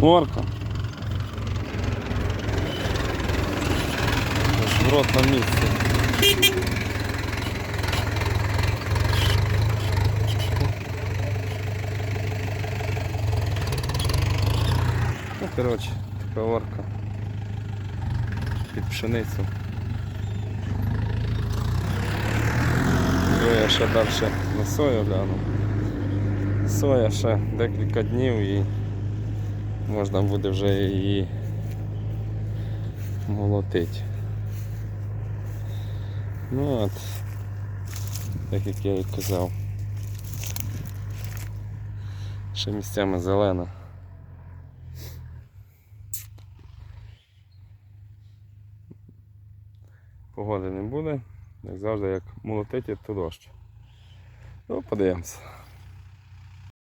Горка. Жрот на місці. Ну, коротше, така орка. Під пшеницю. Я ще далі на сою гляну. Соя ще декілька днів і можна буде вже її молотити. Ну от, так як я і казав. Ще місцями зелена. Погоди не буде, як завжди, як молотить, то дощ. Ну, подивимося.